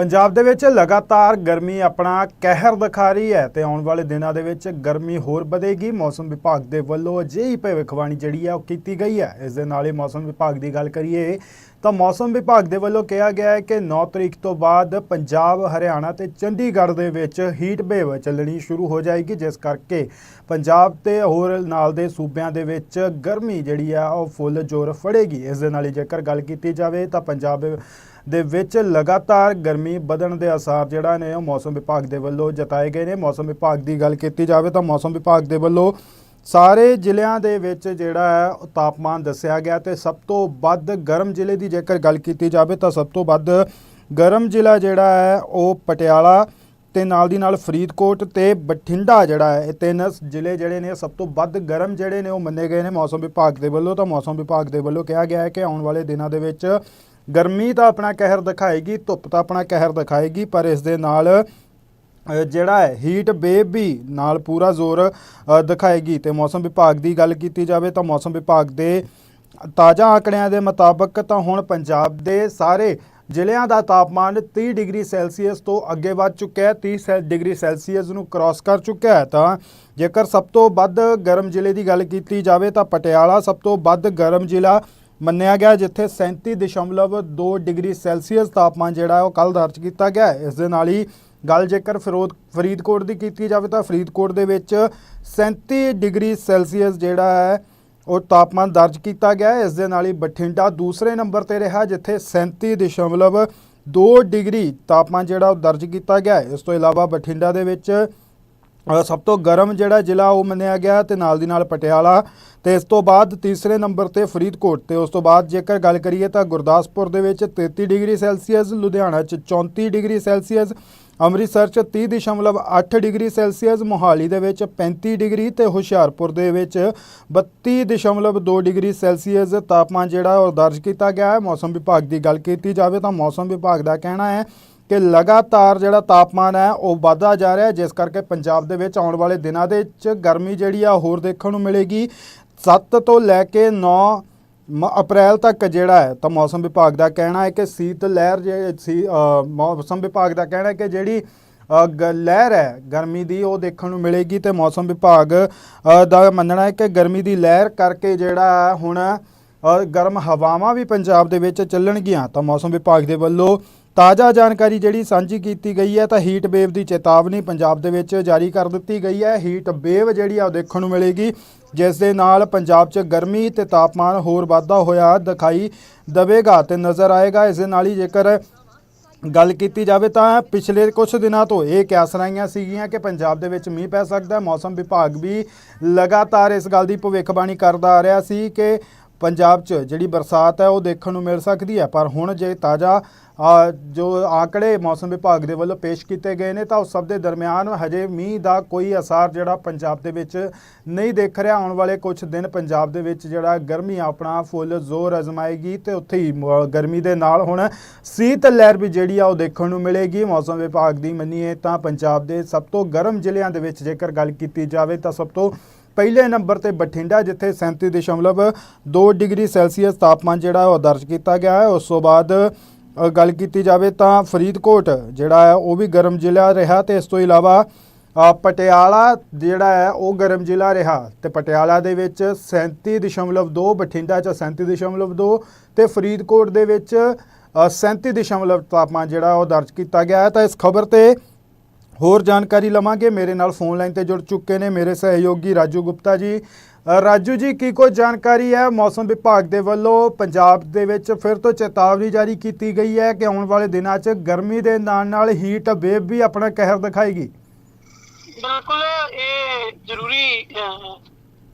ਪੰਜਾਬ ਦੇ ਵਿੱਚ ਲਗਾਤਾਰ ਗਰਮੀ ਆਪਣਾ ਕਹਿਰ ਦਿਖਾ ਰਹੀ ਹੈ ਤੇ ਆਉਣ ਵਾਲੇ ਦਿਨਾਂ ਦੇ ਵਿੱਚ ਗਰਮੀ ਹੋਰ ਵਧੇਗੀ। ਮੌਸਮ ਵਿਭਾਗ ਦੇ ਵੱਲੋਂ ਅਜਿਹੀ ਭਵਿੱਖਬਾਣੀ ਜਿਹੜੀ ਹੈ ਉਹ ਕੀਤੀ ਗਈ ਹੈ। ਇਸ ਦੇ ਨਾਲ ਹੀ ਮੌਸਮ ਵਿਭਾਗ ਦੀ ਗੱਲ ਕਰੀਏ ਤਾਂ ਮੌਸਮ ਵਿਭਾਗ ਦੇ ਵੱਲੋਂ ਕਿਹਾ ਗਿਆ ਹੈ ਕਿ 9 ਤਰੀਕ ਤੋਂ ਬਾਅਦ ਪੰਜਾਬ, ਹਰਿਆਣਾ ਤੇ ਚੰਡੀਗੜ੍ਹ ਦੇ ਵਿੱਚ ਹੀਟ ਵੇਵ ਚੱਲਣੀ ਸ਼ੁਰੂ ਹੋ ਜਾਏਗੀ, ਜਿਸ ਕਰਕੇ ਪੰਜਾਬ ਤੇ ਹੋਰ ਨਾਲ ਦੇ ਸੂਬਿਆਂ ਦੇ ਵਿੱਚ ਗਰਮੀ ਜਿਹੜੀ ਆ, ਉਹ ਫੁੱਲ ਜ਼ੋਰ ਫੜੇਗੀ। ਇਸ ਦੇ ਨਾਲ ਹੀ ਜੇਕਰ ਗੱਲ ਕੀਤੀ ਜਾਵੇ ਤਾਂ ਪੰਜਾਬ ਦੇ ਵਿੱਚ ਲਗਾਤਾਰ ਗਰਮੀ ਵਧਣ ਦੇ ਅਸਾਰ ਜਿਹੜਾ ਨੇ, ਉਹ ਮੌਸਮ ਵਿਭਾਗ ਦੇ ਵੱਲੋਂ ਜਤਾਏ ਗਏ ਨੇ। ਮੌਸਮ ਵਿਭਾਗ ਦੀ ਗੱਲ ਕੀਤੀ ਜਾਵੇ ਤਾਂ ਮੌਸਮ ਵਿਭਾਗ ਦੇ ਵੱਲੋਂ ਸਾਰੇ ਜ਼ਿਲ੍ਹਿਆਂ ਦੇ ਵਿੱਚ ਜਿਹੜਾ ਹੈ ਉਹ ਤਾਪਮਾਨ ਦੱਸਿਆ ਗਿਆ ਤੇ ਸਭ ਤੋਂ ਵੱਧ ਗਰਮ ਜ਼ਿਲ੍ਹੇ ਦੀ ਜੇਕਰ ਗੱਲ ਕੀਤੀ ਜਾਵੇ ਤਾਂ ਸਭ ਤੋਂ ਵੱਧ ਗਰਮ ਜ਼ਿਲ੍ਹਾ ਜਿਹੜਾ ਹੈ ਉਹ ਪਟਿਆਲਾ ਤੇ ਨਾਲ ਦੀ ਨਾਲ ਫਰੀਦਕੋਟ ਤੇ ਬਠਿੰਡਾ ਜਿਹੜਾ ਹੈ, ਇਹ ਤਿੰਨ ਜ਼ਿਲ੍ਹੇ ਜਿਹੜੇ ਨੇ ਸਭ ਤੋਂ ਵੱਧ ਗਰਮ ਜਿਹੜੇ ਨੇ ਉਹ ਮੰਨੇ ਗਏ ਨੇ ਮੌਸਮ ਵਿਭਾਗ ਦੇ ਵੱਲੋਂ। ਤਾਂ ਮੌਸਮ ਵਿਭਾਗ ਦੇ ਵੱਲੋਂ ਕਿਹਾ ਗਿਆ ਹੈ ਕਿ ਆਉਣ ਵਾਲੇ ਦਿਨਾਂ ਦੇ ਵਿੱਚ ਗਰਮੀ ਤਾਂ ਆਪਣਾ ਕਹਿਰ ਦਿਖਾਏਗੀ, ਧੁੱਪ ਤਾਂ ਆਪਣਾ ਕਹਿਰ ਦਿਖਾਏਗੀ, ਪਰ ਇਸ ਦੇ ਨਾਲ ਜਿਹੜਾ ਹੈ ਹੀਟ ਵੇਵ ਵੀ ਨਾਲ ਪੂਰਾ ਜ਼ੋਰ ਦਿਖਾਏਗੀ। ਤੇ ਮੌਸਮ ਵਿਭਾਗ ਦੀ ਗੱਲ ਕੀਤੀ ਜਾਵੇ ਤਾਂ ਮੌਸਮ ਵਿਭਾਗ ਦੇ ਤਾਜ਼ਾ ਆંકੜਿਆਂ ਦੇ ਮੁਤਾਬਕ ਤਾਂ ਹੁਣ ਪੰਜਾਬ ਦੇ ਸਾਰੇ ਜ਼ਿਲ੍ਹਿਆਂ ਦਾ ਤਾਪਮਾਨ 30 ਡਿਗਰੀ ਸੈਲਸੀਅਸ ਤੋਂ ਅੱਗੇ ਵੱਧ ਚੁੱਕਿਆ ਹੈ। 30 ਸੈ- ਡਿਗਰੀ ਸੈਲਸੀਅਸ ਨੂੰ ਕ੍ਰਾਸ ਕਰ ਚੁੱਕਿਆ ਹੈ। ਤਾਂ ਜੇਕਰ ਸਭ ਤੋਂ ਵੱਧ ਗਰਮ ਜ਼ਿਲ੍ਹੇ ਦੀ ਗੱਲ ਕੀਤੀ ਜਾਵੇ ਤਾਂ ਪਟਿਆਲਾ ਸਭ ਤੋਂ ਵੱਧ ਗਰਮ ਜ਼ਿਲ੍ਹਾ ਮੰਨਿਆ ਗਿਆ, ਜਿੱਥੇ 37.2 ਡਿਗਰੀ ਸੈਲਸੀਅਸ ਤਾਪਮਾਨ ਜਿਹੜਾ ਉਹ ਕੱਲ ਦਰਜ ਕੀਤਾ ਗਿਆ ਇਸ ਦੇ ਨਾਲ ਹੀ ਗੱਲ ਜੇਕਰ ਫਿਰੋਜ਼ ਫਰੀਦਕੋਟ ਦੀ ਕੀਤੀ ਜਾਵੇ ਤਾਂ ਫਰੀਦਕੋਟ ਦੇ ਵਿੱਚ 37 ਡਿਗਰੀ ਸੈਲਸੀਅਸ ਜਿਹੜਾ ਹੈ, ਉਹ ਤਾਪਮਾਨ ਦਰਜ ਕੀਤਾ ਗਿਆ ਇਸ ਦੇ ਨਾਲ ਹੀ ਬਠਿੰਡਾ ਦੂਸਰੇ ਨੰਬਰ ਤੇ ਰਿਹਾ, ਜਿੱਥੇ 37.2 ਡਿਗਰੀ ਤਾਪਮਾਨ ਜਿਹੜਾ ਉਹ ਦਰਜ ਕੀਤਾ ਗਿਆ ਇਸ ਤੋਂ ਇਲਾਵਾ ਬਠਿੰਡਾ ਦੇ ਵਿੱਚ ਸਭ ਤੋਂ ਗਰਮ ਜਿਹੜਾ ਜ਼ਿਲ੍ਹਾ ਉਹ ਮੰਨਿਆ ਗਿਆ ਤੇ ਨਾਲ ਦੀ ਨਾਲ ਪਟਿਆਲਾ ਤੇ ਇਸ ਤੋਂ ਬਾਅਦ ਤੀਸਰੇ ਨੰਬਰ ਤੇ ਫਰੀਦਕੋਟ ਤੇ ਉਸ ਤੋਂ ਬਾਅਦ ਜੇਕਰ ਗੱਲ ਕਰੀਏ ਤਾਂ ਗੁਰਦਾਸਪੁਰ ਦੇ ਵਿੱਚ 33 ਡਿਗਰੀ ਸੈਲਸੀਅਸ, ਲੁਧਿਆਣਾ 'ਚ 34 ਡਿਗਰੀ ਸੈਲਸੀਅਸ ਅੰਮ੍ਰਿਤਸਰ 'ਚ 30.8 ਡਿਗਰੀ ਸੈਲਸੀਅਸ, ਮੋਹਾਲੀ ਦੇ ਵਿੱਚ 35 ਡਿਗਰੀ ਤੇ ਹੁਸ਼ਿਆਰਪੁਰ ਦੇ ਵਿੱਚ 32.2 ਡਿਗਰੀ ਸੈਲਸੀਅਸ ਤਾਪਮਾਨ ਜਿਹੜਾ ਉਹ ਦਰਜ ਕੀਤਾ ਗਿਆ ਹੈ। ਮੌਸਮ ਵਿਭਾਗ ਦੀ ਗੱਲ ਕੀਤੀ ਜਾਵੇ ਤਾਂ ਮੌਸਮ ਵਿਭਾਗ ਦਾ ਕਹਿਣਾ ਹੈ ਕਿ ਲਗਾਤਾਰ ਜਿਹੜਾ ਤਾਪਮਾਨ ਹੈ ਉਹ ਵਧਦਾ ਜਾ ਰਿਹਾ ਹੈ, ਜਿਸ ਕਰਕੇ ਪੰਜਾਬ ਦੇ ਵਿੱਚ ਆਉਣ ਵਾਲੇ ਦਿਨਾਂ ਦੇ ਵਿੱਚ ਗਰਮੀ ਜਿਹੜੀ ਆ ਹੋਰ ਦੇਖਣ ਨੂੰ ਮਿਲੇਗੀ। 7 ਤੋਂ ਲੈ ਕੇ 9 ਅਪ੍ਰੈਲ ਤੱਕ ਜਿਹੜਾ ਹੈ, ਤਾਂ ਮੌਸਮ ਵਿਭਾਗ ਦਾ ਕਹਿਣਾ ਹੈ ਕਿ ਸੀਤ ਲਹਿਰ ਜੇ, ਸੀ ਮੌਸਮ ਵਿਭਾਗ ਦਾ ਕਹਿਣਾ ਹੈ ਕਿ ਜਿਹੜੀ ਗ- ਲਹਿਰ ਹੈ, ਗਰਮੀ ਦੀ ਉਹ ਦੇਖਣ ਨੂੰ ਮਿਲੇਗੀ ਤੇ ਮੌਸਮ ਵਿਭਾਗ ਦਾ ਮੰਨਣਾ ਹੈ ਕਿ ਗਰਮੀ ਦੀ ਲਹਿਰ ਕਰਕੇ ਜਿਹੜਾ ਹੈ ਹੁਣ ਗਰਮ ਹਵਾਵਾਂ ਵੀ ਪੰਜਾਬ ਦੇ ਵਿੱਚ ਚੱਲਣਗੀਆਂ, ਤਾਂ ਮੌਸਮ ਵਿਭਾਗ ਦੇ ਵੱਲੋਂ ਤਾਜ਼ਾ ਜਾਣਕਾਰੀ ਜਿਹੜੀ ਸਾਂਝੀ ਕੀਤੀ ਗਈ ਹੈ, ਤਾਂ ਹੀਟ ਵੇਵ ਦੀ ਚੇਤਾਵਨੀ ਪੰਜਾਬ ਦੇ ਵਿੱਚ ਜਾਰੀ ਕਰ ਦਿੱਤੀ ਗਈ ਹੈ। ਹੀਟ ਵੇਵ ਜਿਹੜੀ ਆ ਉਹ ਦੇਖਣ ਨੂੰ ਮਿਲੇਗੀ ਜਿਸ ਦੇ ਨਾਲ ਪੰਜਾਬ 'ਚ ਗਰਮੀ ਤੇ ਤਾਪਮਾਨ ਹੋਰ ਵਾਧਾ ਹੋਇਆ ਦਿਖਾਈ ਦਵੇਗਾ ਤੇ ਨਜ਼ਰ ਆਏਗਾ। ਇਸ ਦੇ ਨਾਲ ਹੀ ਜੇਕਰ ਗੱਲ ਕੀਤੀ ਜਾਵੇ ਤਾਂ ਪਿਛਲੇ ਕੁਝ ਦਿਨਾਂ ਤੋਂ ਇਹ ਕਿਆਸਰਾਈਆਂ ਸੀਗੀਆਂ ਕਿ ਪੰਜਾਬ ਦੇ ਵਿੱਚ ਮੀਂਹ ਪੈ ਸਕਦਾ ਹੈ। ਮੌਸਮ ਵਿਭਾਗ ਵੀ ਲਗਾਤਾਰ ਇਸ ਗੱਲ ਦੀ ਭਵਿੱਖਬਾਣੀ ਕਰਦਾ ਆ ਰਿਹਾ ਸੀ ਕਿ ਪੰਜਾਬ 'ਚ ਜਿਹੜੀ ਬਰਸਾਤ ਹੈ, ਉਹ ਦੇਖਣ ਨੂੰ ਮਿਲ ਸਕਦੀ ਹੈ। ਪਰ ਹੁਣ ਜੇ ਤਾਜ਼ਾ ਜੋ ਆંકੜੇ ਮੌਸਮ ਵਿਭਾਗ ਦੇ ਵੱਲੋਂ ਪੇਸ਼ ਕੀਤੇ ਗਏ ਨੇ, ਤਾਂ ਉਸ ਸਭ ਦੇ ਦਰਮਿਆਨ ਹਜੇ ਮੀਂਹ ਦਾ ਕੋਈ ਅਸਾਰ ਜਿਹੜਾ ਪੰਜਾਬ ਦੇ ਵਿੱਚ ਨਹੀਂ ਦੇਖ ਰਿਹਾ। ਆਉਣ ਵਾਲੇ ਕੁਝ ਦਿਨ ਪੰਜਾਬ ਦੇ ਵਿੱਚ ਜਿਹੜਾ ਗਰਮੀ ਆਪਣਾ ਫੁੱਲ ਜ਼ੋਰ ਅਜ਼ਮਾਏਗੀ ਤੇ ਉੱਥੇ ਹੀ ਗਰਮੀ ਦੇ ਨਾਲ ਹੁਣ ਸੀਤ ਲਹਿਰ ਵੀ ਜਿਹੜੀ ਆ, ਉਹ ਦੇਖਣ ਨੂੰ ਮਿਲੇਗੀ। ਮੌਸਮ ਵਿਭਾਗ ਦੀ ਮੰਨੀਏ ਤਾਂ ਪੰਜਾਬ ਦੇ ਸਭ ਤੋਂ ਗਰਮ ਜ਼ਿਲ੍ਹਿਆਂ ਦੇ ਵਿੱਚ ਜੇਕਰ ਗੱਲ ਕੀਤੀ ਜਾਵੇ, ਤਾਂ ਸਭ ਤੋਂ ਪਹਿਲੇ ਨੰਬਰ ਤੇ ਬਠਿੰਡਾ ਜਿੱਥੇ 37.2 ਡਿਗਰੀ ਸੈਲਸੀਅਸ ਤਾਪਮਾਨ ਜਿਹੜਾ ਉਹ ਦਰਜ ਕੀਤਾ ਗਿਆ ਹੈ। ਉਸ ਤੋਂ ਬਾਅਦ ਗੱਲ ਕੀਤੀ ਜਾਵੇ ਤਾਂ ਫਰੀਦਕੋਟ ਜਿਹੜਾ ਹੈ ਉਹ ਵੀ ਗਰਮ ਜ਼ਿਲ੍ਹਾ ਰਿਹਾ ਤੇ ਇਸ ਤੋਂ ਇਲਾਵਾ ਪਟਿਆਲਾ ਜਿਹੜਾ ਹੈ ਉਹ ਗਰਮ ਜ਼ਿਲ੍ਹਾ ਰਿਹਾ ਤੇ ਪਟਿਆਲਾ ਦੇ ਵਿੱਚ 37.2 ਬਠਿੰਡਾ ਚ 37.2 ਤੇ ਫਰੀਦਕੋਟ ਦੇ ਵਿੱਚ ਅ, 37 ਦਸ਼ਮਲਵ ਤਾਪਮਾਨ ਜਿਹੜਾ ਉਹ ਦਰਜ ਕੀਤਾ ਗਿਆ ਹੈ। ਤਾਂ ਇਸ ਖਬਰ ਤੇ ਹੋਰ ਜਾਣਕਾਰੀ ਲਵਾਂਗੇ। ਮੇਰੇ ਨਾਲ ਫੋਨ ਲਾਈਨ ਤੇ ਜੁੜ ਚੁੱਕੇ ਨੇ ਮੇਰੇ ਸਹਿਯੋਗੀ ਰਾਜੂ ਗੁਪਤਾ ਜੀ। ਰਾਜੂ ਜੀ ਕੀ ਕੋਈ ਜਾਣਕਾਰੀ ਹੈ? ਮੌਸਮ ਵਿਭਾਗ ਦੇ ਵੱਲੋਂ ਪੰਜਾਬ ਦੇ ਵਿੱਚ ਫਿਰ ਤੋਂ ਚੇਤਾਵਨੀ ਜਾਰੀ ਕੀਤੀ ਗਈ ਹੈ ਕਿ ਆਉਣ ਵਾਲੇ ਦਿਨਾਂ 'ਚ ਗਰਮੀ ਦੇ ਨਾਲ ਨਾਲ ਹੀਟ ਵੇਵ ਵੀ ਆਪਣਾ ਕਹਿਰ ਦਿਖਾਏਗੀ? ਬਿਲਕੁਲ ਇਹ ਜ਼ਰੂਰੀ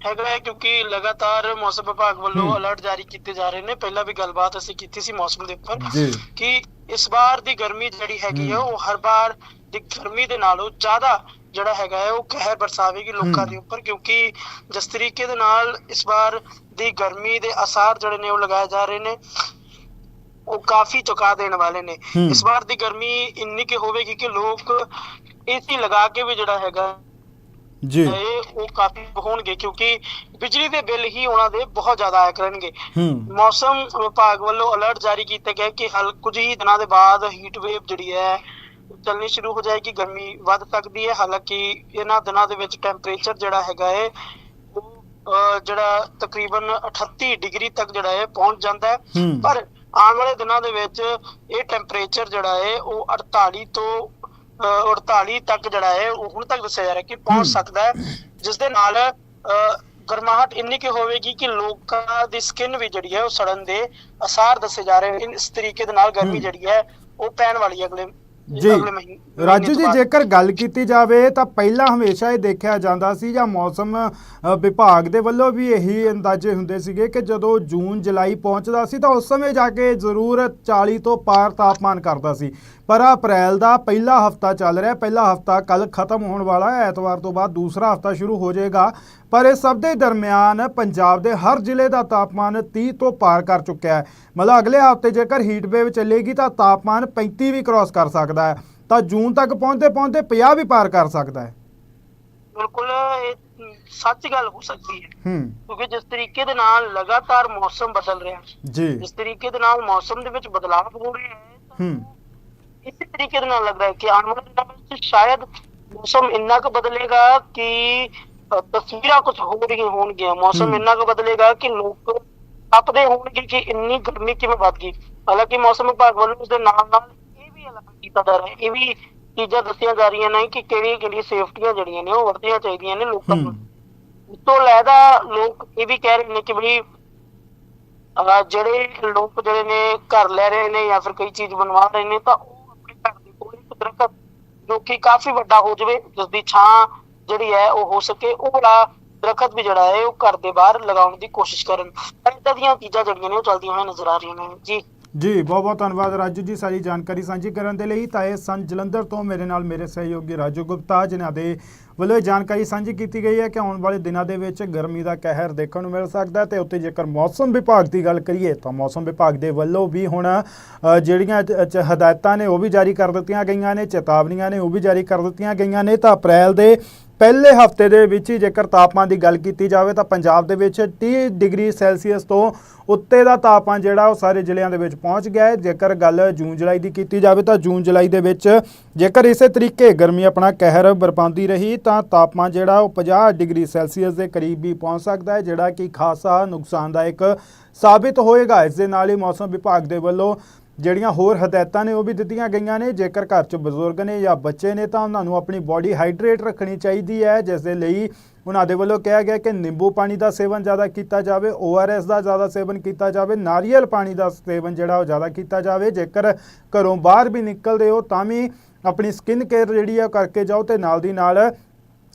ਹੈਗਾ ਹੈ ਕਿਉਂਕਿ ਲਗਾਤਾਰ ਮੌਸਮ ਵਿਭਾਗ ਵੱਲੋਂ। ਅਲਰਟ ਜਾਰੀ ਕੀਤੇ ਜਾ ਰਹੇ ਨੇ। ਪਹਿਲਾਂ ਵੀ ਗੱਲਬਾਤ ਅਸੀਂ ਕੀਤੀ ਸੀ ਮੌਸਮ ਦੇ ਉੱਪਰ ਕਿ ਇਸ ਵਾਰ ਦੀ ਗਰਮੀ ਜਿਹੜੀ ਹੈਗੀ ਹੂੰ। ਉਹ ਹਰ ਵਾਰ ਦੀ ਗਰਮੀ ਦੇ ਨਾਲੋਂ ਜ਼ਿਆਦਾ ਜਿਹੜਾ ਹੈਗਾ ਹੈ ਉਹ ਕਹਿਰ ਬਰਸਾਵੇਗੀ ਲੋਕਾਂ। ਦੇ ਉੱਪਰ ਕਿਉਂਕਿ ਜਿਸ ਤਰੀਕੇ ਦੇ ਨਾਲ ਇਸ ਵਾਰ ਦੀ ਗਰਮੀ ਦੇ ਅਸਾਰ ਜਿਹੜੇ ਨੇ ਉਹ ਲਗਾਏ ਜਾ ਰਹੇ ਨੇ ਉਹ ਕਾਫੀ ਚੁਕਾ ਦੇਣ ਵਾਲੇ ਨੇ। ਇਸ ਵਾਰ ਦੀ ਗਰਮੀ ਇੰਨੀ ਕਿ ਹੋਵੇਗੀ ਕਿ ਲੋਕ ਏਸੀ ਲਗਾ ਕੇ ਵੀ ਜਿਹੜਾ ਹੈਗਾ ਜੀ ਇਹ ਉਹ ਕਾਫੀ ਹੋਣਗੇ ਕਿਉਂਕਿ ਬਿਜਲੀ ਦੇ ਬਿੱਲ ਹੀ ਉਹਨਾਂ ਦੇ ਬਹੁਤ ਜ਼ਿਆਦਾ ਆਇਆ ਕਰਨਗੇ ਮੌਸਮ ਵਿਭਾਗ ਵੱਲੋਂ ਅਲਰਟ ਜਾਰੀ ਕੀਤਾ ਗਿਆ ਕਿ ਹਲ ਕੁਝ ਹੀ ਦਿਨਾਂ ਦੇ ਬਾਅਦ ਹੀਟ ਵੇਵ ਜਿਹੜੀ ਹੈ ਚੱਲਣੀ ਸ਼ੁਰੂ ਹੋ ਜਾਏਗੀ ਗਰਮੀ ਵੱਧ ਸਕਦੀ ਹੈ ਹਾਲਾਂਕਿ ਇਹਨਾਂ ਦਿਨਾਂ ਦੇ ਵਿੱਚ ਟੈਂਪਰੇਚਰ ਜਿਹੜਾ ਹੈਗਾ ਹੈ ਉਹ ਜਿਹੜਾ ਤਕਰੀਬਨ 38 ਡਿਗਰੀ ਤੱਕ ਜਿਹੜਾ ਹੈ ਪਹੁੰਚ ਜਾਂਦਾ ਹੈ ਪਰ ਆਉਣ ਵਾਲੇ ਦਿਨਾਂ ਦੇ ਵਿੱਚ ਇਹ ਟੈਂਪਰੇਚਰ ਜਿਹੜਾ ਹੈ ਉਹ 48 ਤੋਂ ਅਹ, 48 ਤੱਕ ਜਿਹੜਾ ਹੈ ਉਹ ਹੁਣ ਤੱਕ ਦੱਸਿਆ ਜਾ ਰਿਹਾ ਕਿ। ਪਹੁੰਚ ਸਕਦਾ ਹੈ ਜਿਸ ਦੇ ਨਾਲ ਅਹ, ਗਰਮਾਹਟ ਇੰਨੀ ਕਿ ਹੋਵੇਗੀ ਕਿ ਲੋਕਾਂ ਦੀ ਸਕਿਨ ਵੀ ਜਿਹੜੀ ਹੈ ਉਹ ਸੜਨ ਦੇ ਅਸਾਰ ਦੱਸੇ ਜਾ ਰਹੇ ਨੇ ਇਸ ਤਰੀਕੇ ਦੇ ਨਾਲ ਗਰਮੀ। ਜਿਹੜੀ ਹੈ ਉਹ ਪੈਣ ਵਾਲੀ ਹੈ ਅਗਲੇ ਜੀ ਰਾਜੂ ਜੀ। ਜੇਕਰ ਗੱਲ ਕੀਤੀ ਜਾਵੇ ਤਾਂ ਪਹਿਲਾਂ ਹਮੇਸ਼ਾ ਇਹ ਦੇਖਿਆ ਜਾਂਦਾ ਸੀ ਜਾਂ ਮੌਸਮ ਵਿਭਾਗ ਦੇ ਵੱਲੋਂ ਵੀ ਇਹੀ ਅੰਦਾਜ਼ੇ ਹੁੰਦੇ ਸੀਗੇ ਕਿ ਜਦੋਂ ਜੂਨ ਜੁਲਾਈ ਪਹੁੰਚਦਾ ਸੀ ਤਾਂ ਉਸ ਸਮੇਂ ਜਾ ਕੇ ਜ਼ਰੂਰ 40 ਤੋਂ ਪਾਰ ਤਾਪਮਾਨ ਕਰਦਾ ਸੀ ਪਰ ਅਪ੍ਰੈਲ ਦਾ ਪਹਿਲਾ ਹਫਤਾ ਚੱਲ ਰਿਹਾ। ਪਹਿਲਾ ਹਫਤਾ ਕੱਲ ਖਤਮ ਹੋਣ ਵਾਲਾ ਹੈ। ਐਤਵਾਰ ਤੋਂ ਬਾਅਦ ਦੂਸਰਾ ਹਫਤਾ ਸ਼ੁਰੂ ਹੋ ਜਾਏਗਾ। ਪਰ ਇਸ ਸਭ ਦੇ ਦਰਮਿਆਨ ਪੰਜਾਬ ਦੇ ਹਰ ਜ਼ਿਲ੍ਹੇ ਦਾ ਤਾਪਮਾਨ 30 ਤੋਂ ਪਾਰ ਕਰ ਚੁੱਕਿਆ ਹੈ। ਮਤਲਬ ਅਗਲੇ ਹਫ਼ਤੇ ਜੇਕਰ ਹੀਟ ਵੇਵ ਚੱਲੇਗੀ ਤਾਂ ਤਾਪਮਾਨ 35 ਵੀ ਕ੍ਰਾਸ ਕਰ ਸਕਦਾ ਹੈ। ਤਾਂ ਜੂਨ ਤੱਕ ਪਹੁੰਚਦੇ ਪਹੁੰਚਦੇ 50 ਵੀ ਪਾਰ ਕਰ ਸਕਦਾ ਹੈ। ਬਿਲਕੁਲ ਇਹ ਸੱਚ ਗੱਲ ਹੋ ਸਕਦੀ ਹੈ। ਕਿਉਂਕਿ ਜਿਸ ਤਰੀਕੇ ਦੇ ਨਾਲ ਲਗਾਤਾਰ ਮੌਸਮ ਬਦਲ ਰਿਹਾ ਹੈ ਜੀ। ਜਿਸ ਤਰੀਕੇ ਦੇ ਨਾਲ ਮੌਸਮ ਦੇ ਵਿੱਚ ਬਦਲਾਅ ਹੋ ਰਿਹਾ ਹੈ ਹੂੰ। ਇਸੇ ਤਰੀਕੇ ਦੇ ਨਾਲ ਲੱਗਦਾ ਹੈ ਕਿ ਆਉਣ ਵਾਲੇ ਦਿਨਾਂ ਵਿੱਚ ਸ਼ਾਇਦ ਮੌਸਮ ਇੰਨਾ ਕੁ ਬਦਲੇਗਾ ਕਿ ਤਸਵੀਰਾਂ ਕੁਝ ਹੋ ਰਹੀਆਂ ਹੋਣਗੀਆਂ। ਮੌਸਮ। ਇੰਨਾ ਕੁ ਬਦਲੇਗਾ ਕਿ ਲੋਕ ਤਪਦੇ ਹੋਣਗੇ ਕਿ ਇੰਨੀ ਗਰਮੀ ਕਿਵੇਂ ਵੱਧ ਗਈ। ਹਾਲਾਂਕਿ ਮੌਸਮ ਵਿਭਾਗ ਵੱਲੋਂ ਉਸ ਦੇ ਨਾਲ ਨਾਲ ਇਹ ਵੀ ਐਲਾਨ ਕੀਤਾ ਜਾ ਰਿਹਾ ਹੈ। ਇਹ ਵੀ ਚੀਜ਼ਾਂ ਦੱਸੀਆਂ ਜਾ ਰਹੀਆਂ ਨੇ ਕਿ ਕਿਹੜੀਆਂ ਕਿਹੜੀਆਂ ਸੇਫਟੀਆਂ ਜਿਹੜੀਆਂ ਨੇ ਉਹ ਵਰਤੀਆਂ ਚਾਹੀਦੀਆਂ ਨੇ ਲੋਕਾਂ ਨੂੰ। ਹੂੰ। ਤੋਂ ਲੈਦਾ ਲੋਕ ਇਹ ਵੀ ਕਹਿ ਰਹੇ ਨੇ ਕਿ ਅਹ ਜਿਹੜੇ ਲੋਕ ਜਿਹੜੇ ਨੇ ਘਰ ਲੈ ਰਹੇ ਨੇ ਜਾਂ ਫਿਰ ਕੋਈ ਚੀਜ਼ ਬਣਵਾ ਰਹੇ ਨੇ ਤਾਂ ਉਹ ਆਪਣੇ ਘਰ ਦੇ ਕੋਲ ਇੱਕ ਦਰਖਤ ਜੋ ਕਿ ਕਾਫੀ ਵੱਡਾ ਹੋ ਜਾਵੇ ਜਿਸ ਦੀ ਛਾਂ ਜਿਹੜੀ ਹੈ ਉਹ ਹੋ ਸਕੇ, ਉਹ ਵਾਲਾ ਦਰਖਤ ਵੀ ਜਿਹੜਾ ਹੈ ਉਹ ਘਰ ਦੇ ਬਾਹਰ ਲਗਾਉਣ ਦੀ ਕੋਸ਼ਿਸ਼ ਕਰਨ। ਤਾਂ ਏਦਾਂ ਦੀਆਂ ਚੀਜ਼ਾਂ ਜਿਹੜੀਆਂ ਨੇ ਉਹ ਚੱਲਦੀਆਂ ਹੋਈਆਂ ਨਜ਼ਰ ਆ ਰਹੀਆਂ ਨੇ। ਜੀ। ਜੀ ਬਹੁਤ ਬਹੁਤ ਧੰਨਵਾਦ ਰਾਜੂ ਜੀ ਸਾਰੀ ਜਾਣਕਾਰੀ ਸਾਂਝੀ ਕਰਨ ਦੇ ਲਈ। ਤਾਂ ਇਹ ਸਨ ਜਲੰਧਰ ਤੋਂ ਮੇਰੇ ਨਾਲ ਮੇਰੇ ਸਹਿਯੋਗੀ ਰਾਜੂ ਗੁਪਤਾ, ਜਿਨ੍ਹਾਂ ਦੇ ਵੱਲੋਂ ਇਹ ਜਾਣਕਾਰੀ ਸਾਂਝੀ ਕੀਤੀ ਗਈ ਹੈ ਕਿ ਆਉਣ ਵਾਲੇ ਦਿਨਾਂ ਦੇ ਵਿੱਚ ਗਰਮੀ ਦਾ ਕਹਿਰ ਦੇਖਣ ਨੂੰ ਮਿਲ ਸਕਦਾ ਹੈ ਤੇ ਉੱਤੇ ਜੇਕਰ ਮੌਸਮ ਵਿਭਾਗ ਦੀ ਗੱਲ ਕਰੀਏ ਤਾਂ ਮੌਸਮ ਵਿਭਾਗ ਦੇ ਵੱਲੋਂ ਵੀ ਹੁਣ ਜਿਹੜੀਆਂ ਹਦਾਇਤਾਂ ਨੇ ਉਹ ਵੀ ਜਾਰੀ ਕਰ ਦਿੱਤੀਆਂ ਗਈਆਂ ਨੇ, ਚੇਤਾਵਨੀਆਂ ਨੇ ਉਹ ਵੀ ਜਾਰੀ ਕਰ ਦਿੱਤੀਆਂ ਗਈਆਂ ਨੇ। ਤਾਂ ਅਪ੍ਰੈਲ ਦੇ ਪਹਿਲੇ ਹਫ਼ਤੇ ਦੇ ਵਿੱਚ ਹੀ ਜੇਕਰ ਤਾਪਮਾਨ ਦੀ ਗੱਲ ਕੀਤੀ ਜਾਵੇ ਤਾਂ ਪੰਜਾਬ ਦੇ ਵਿੱਚ 30 ਡਿਗਰੀ ਸੈਲਸੀਅਸ ਤੋਂ ਉੱਤੇ ਦਾ ਤਾਪਮਾਨ ਜਿਹੜਾ ਉਹ ਸਾਰੇ ਜ਼ਿਲ੍ਹਿਆਂ ਦੇ ਵਿੱਚ ਪਹੁੰਚ ਗਿਆ ਹੈ। ਜੇਕਰ ਗੱਲ ਜੂਨ ਜੁਲਾਈ ਦੀ ਕੀਤੀ ਜਾਵੇ ਤਾਂ ਜੂਨ ਜੁਲਾਈ ਦੇ ਵਿੱਚ ਜੇਕਰ ਇਸੇ ਤਰੀਕੇ ਗਰਮੀ ਆਪਣਾ ਕਹਿਰ ਬਰਪਾਉਂਦੀ ਰਹੀ ਤਾਂ ਤਾਪਮਾਨ ਜਿਹੜਾ ਉਹ 50 ਡਿਗਰੀ ਸੈਲਸੀਅਸ ਦੇ ਕਰੀਬ ਵੀ ਪਹੁੰਚ ਸਕਦਾ ਹੈ, ਜਿਹੜਾ ਕਿ ਖਾਸਾ ਨੁਕਸਾਨਦਾਇਕ ਸਾਬਿਤ ਹੋਏਗਾ। ਇਸ ਦੇ ਨਾਲ ਹੀ ਮੌਸਮ ਵਿਭਾਗ ਦੇ ਵੱਲੋਂ ਜਿਹੜੀਆਂ ਹੋਰ ਹਦਾਇਤਾਂ ਨੇ ਉਹ ਵੀ ਦਿੱਤੀਆਂ ਗਈਆਂ ਨੇ। ਜੇਕਰ ਘਰ 'ਚ ਬਜ਼ੁਰਗ ਨੇ ਜਾਂ ਬੱਚੇ ਨੇ ਤਾਂ ਉਹਨਾਂ ਨੂੰ ਆਪਣੀ ਬਾਡੀ ਹਾਈਡਰੇਟ ਰੱਖਣੀ ਚਾਹੀਦੀ ਹੈ, ਜਿਸ ਦੇ ਲਈ ਉਹਨਾਂ ਦੇ ਵੱਲੋਂ ਕਿਹਾ ਗਿਆ ਕਿ ਨਿੰਬੂ ਪਾਣੀ ਦਾ ਸੇਵਨ ਜ਼ਿਆਦਾ ਕੀਤਾ ਜਾਵੇ ORS ਦਾ ਜ਼ਿਆਦਾ ਸੇਵਨ ਕੀਤਾ ਜਾਵੇ, ਨਾਰੀਅਲ ਪਾਣੀ ਦਾ ਸੇਵਨ ਜਿਹੜਾ ਉਹ ਜ਼ਿਆਦਾ ਕੀਤਾ ਜਾਵੇ। ਜੇਕਰ ਘਰੋਂ ਬਾਹਰ ਵੀ ਨਿਕਲਦੇ ਹੋ ਤਾਂ ਵੀ ਆਪਣੀ ਸਕਿਨ ਕੇਅਰ ਜਿਹੜੀ ਆ ਉਹ ਕਰਕੇ ਜਾਓ ਤੇ ਨਾਲ ਦੀ ਨਾਲ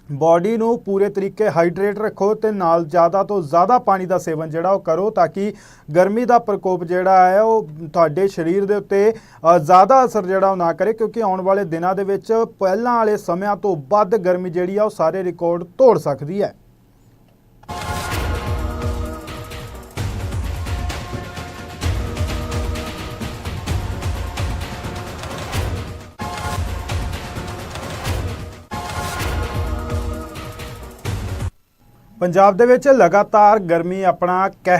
ਬਾਡੀ ਨੂੰ ਪੂਰੇ ਤਰੀਕੇ ਹਾਈਡਰੇਟ ਰੱਖੋ ਤੇ ਨਾਲ ਜ਼ਿਆਦਾ ਤੋਂ ਜ਼ਿਆਦਾ ਪਾਣੀ ਦਾ ਸੇਵਨ ਜਿਹੜਾ ਉਹ ਕਰੋ ਤਾਂ ਕਿ ਗਰਮੀ ਦਾ ਪ੍ਰਕੋਪ ਜਿਹੜਾ ਹੈ ਉਹ ਤੁਹਾਡੇ ਸਰੀਰ ਦੇ ਉੱਤੇ ਜ਼ਿਆਦਾ ਅਸਰ ਜਿਹੜਾ ਉਹ ਨਾ ਕਰੇ ਕਿਉਂਕਿ ਆਉਣ ਵਾਲੇ ਦਿਨਾਂ ਦੇ ਵਿੱਚ ਪਹਿਲਾਂ ਵਾਲੇ ਸਮਿਆਂ ਤੋਂ ਵੱਧ ਗਰਮੀ ਜਿਹੜੀ ਆ ਉਹ ਸਾਰੇ ਰਿਕਾਰਡ ਤੋੜ ਸਕਦੀ ਹੈ। ਪੰਜਾਬ ਦੇ ਵਿੱਚ ਲਗਾਤਾਰ ਗਰਮੀ ਆਪਣਾ ਕਹਿਰ